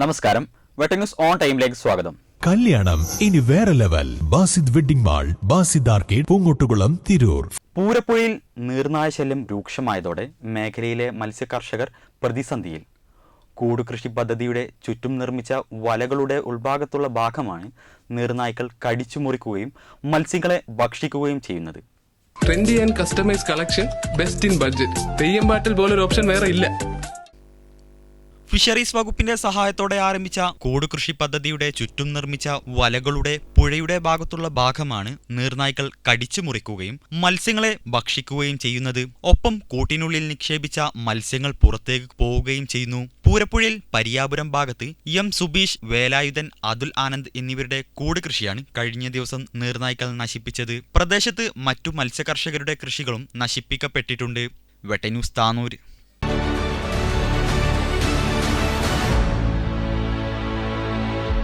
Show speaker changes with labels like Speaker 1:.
Speaker 1: നമസ്കാരം. വെട്ടന്യൂസ് ഓൺ ടൈമിലേക്ക് സ്വാഗതം.
Speaker 2: കല്യാണം. ഇനി വേറെ level. Basid wedding mall Basid arcade Poongottukulam Tirur.
Speaker 1: പൂരപ്പുഴയിൽ നീർനായ ശല്യം രൂക്ഷമായതോടെ മേഖലയിലെ മത്സ്യകർഷകർ പ്രതിസന്ധിയിൽ. കൂട് കൃഷി പദ്ധതിയുടെ ചുറ്റും നിർമ്മിച്ച വലകളുടെ ഉൾഭാഗത്തുള്ള ഭാഗമാണ് നീർനായ്ക്കൾ കടിച്ചു മുറിക്കുകയും മത്സ്യങ്ങളെ ഭക്ഷിക്കുകയും ചെയ്യുന്നത്.
Speaker 3: Trendy and customise collection best in budget Theyyam പാട്ടിൽ പോലൊരു ഓപ്ഷൻ വേറെ ഇല്ല.
Speaker 4: ഫിഷറീസ് വകുപ്പിന്റെ സഹായത്തോടെ ആരംഭിച്ച കൂട് കൃഷി പദ്ധതിയുടെ ചുറ്റും നിർമ്മിച്ച വലകളുടെ പുഴയുടെ ഭാഗത്തുള്ള ഭാഗമാണ് നീർനായ്ക്കൾ കടിച്ചു മുറിക്കുകയും മത്സ്യങ്ങളെ ഭക്ഷിക്കുകയും ചെയ്യുന്നത്. ഒപ്പം കൂട്ടിനുള്ളിൽ നിക്ഷേപിച്ച മത്സ്യങ്ങൾ പുറത്തേക്ക് പോവുകയും ചെയ്യുന്നു. പൂരപ്പുഴയിൽ പരിയാപുരം ഭാഗത്ത് എം സുബീഷ് വേലായുധൻ അതുൽ ആനന്ദ് എന്നിവരുടെ കൂട് കൃഷിയാണ് കഴിഞ്ഞ ദിവസം നീർനായ്ക്കൾ നശിപ്പിച്ചത്. പ്രദേശത്ത് മറ്റു മത്സ്യകർഷകരുടെ കൃഷികളും നശിപ്പിക്കപ്പെട്ടിട്ടുണ്ട്. വെട്ടന്യൂസ് താനൂർ.